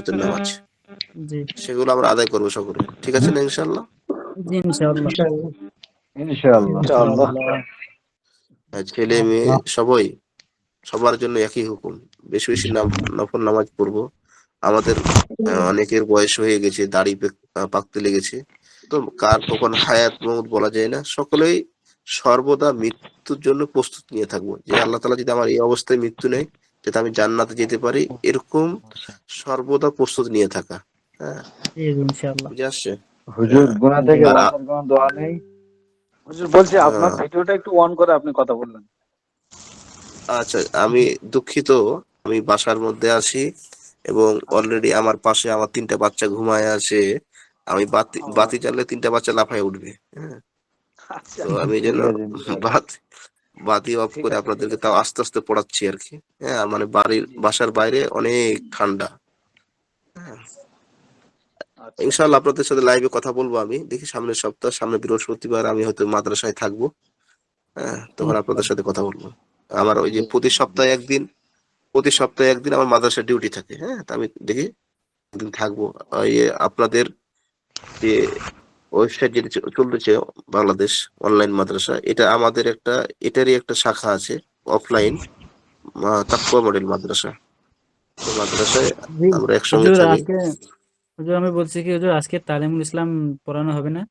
তাহাজুদের নামাজ সেগুলো আমরা আদায় করব সকলে। ঠিক আছে না ইনশাল্লাহ জি ইনশাআল্লাহ। ইনশাআল্লাহ। ইনশাআল্লাহ। আর ছেলে মেয়ে সবাই সবার জন্য একই হুকুম। বেশি বেশি নাম- নফল নামাজ পড়ব। আমাদের অনেকের বয়স হয়ে গেছে দাড়ি পাকতে লেগেছে। তো কার কখন হায়াত মৌত বলা যায় না সকলেই সর্বদা মৃত্যুর জন্য প্রস্তুত নিয়ে থাকব। যে আল্লাহ তালা যদি আমার এই অবস্থায় মৃত্যু নেয় যাতে আমি জান্নাতে যেতে পারি এরকম সর্বদা প্রস্তুত নিয়ে থাকা হ্যাঁ। বুঝে আসছে? হুজুর গুনাহ থেকে বাঁচার কোনো দোয়া নেই? হুজুর বলছি আপনার হ্যাঁ। ভিডিওটা একটু অন করে আপনি কথা বললেন। আচ্ছা আমি দুঃখিত আমি বাসার মধ্যে আছি এবং অলরেডি আমার পাশে আমার তিনটা বাচ্চা ঘুমায় আছে আমি বাতি। বাতি জ্বাললে তিনটা বাচ্চা লাফায় উঠবে হ্যাঁ। আচ্ছা। তো আমি যেন আছে, বাতি বাতি অফ করে আপনাদেরকে তাও আস্তে আস্তে পড়াচ্ছি আর কি। হ্যাঁ মানে বাড়ির বাসার বাইরে অনেক ঠান্ডা। হ্যাঁ। আচ্ছা। ইনশাআল্লাহ আপনাদের সাথে লাইভে কথা বলব আমি। দেখি সামনের সপ্তাহ সামনে বৃহস্পতিবার আমি হয়তো মাদ্রাসায় থাকব। হ্যাঁ তখন আপনাদের সাথে কথা বলব। আমার ওই যে প্রতি সপ্তাহে একদিন প্রতি সপ্তাহে একদিন আমার মাদ্রাসার ডিউটি থাকে। হ্যাঁ তা আমি দেখি একদিন থাকব। ইয়ে আপনাদের যে ওয়েবসাইট যেটা চলতেছে বাংলাদেশ অনলাইন মাদ্রাসা এটা আমাদের একটা এটারই একটা শাখা আছে অফলাইন তাকুয়া মডেল মাদ্রাসা। মাদ্রাসায় আমরা একসঙ্গে থাকি। হুজুর আমি বলছি কি হুজুর আজকে তালিমুল ইসলাম পড়ানো হবে না?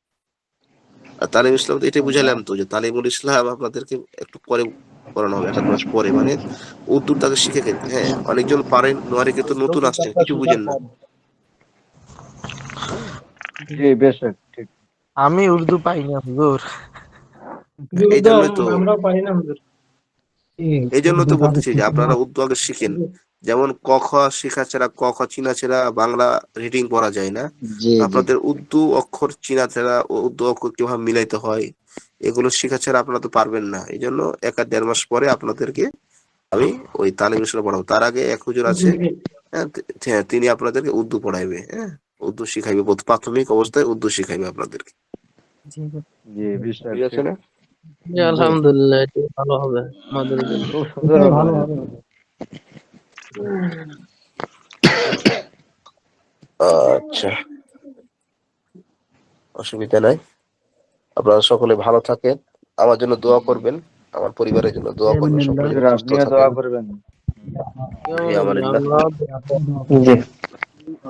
আর তালিম ইসলাম তো এটাই বুঝালাম তো যে তালিমুল ইসলাম আপনাদেরকে একটু পরে পড়ানো হবে একটা মাস পরে। মানে উর্দু তাকে শিখে হ্যাঁ অনেকজন পারেন নোয়ারে কিন্তু নতুন আসছে কিছু বুঝেন না। জি বেশ ঠিক। আমি উর্দু পাই না হুজুর। এই জন্যই তো আমরাও পারি না হুজুর। এই জন্য তো বলতেছি যে আপনারা উর্দু আগে শিখেন। যেমন ক খ শেখা ছাড়া ক খ চীনা ছাড়া বাংলা রিডিং পড়া যায় না। আপনাদের উর্দু অক্ষর চীনা ছাড়া উর্দু অক্ষর কীভাবে মিলাইতে হয় এগুলো শেখা ছাড়া আপনারা তো পারবেন না। এই জন্য এক আর দেড় মাস পরে আপনাদেরকে আমি ওই তালিম পড়াবো। তার আগে এক হুজুর আছে হ্যাঁ হ্যাঁ, তিনি আপনাদেরকে উর্দু পড়াইবে হ্যাঁ। উর্দু শিখাইবে বহুত প্রাথমিক অবস্থায় উর্দু শিখাইবে আপনাদেরকে। জি হুজুর। জি বেশ ঠিক আছে না? জি, আলহামদুলিল্লাহ ভালো হবে। খুব সুন্দর ভালো হবে। আচ্ছা। অসুবিধা নাই। আপনারা সকলে ভালো থাকেন। আমার জন্য দোয়া করবেন। আমার পরিবারের জন্য দোয়া করবেন। সকলে দোয়া করবেন। আল্লাহ জি।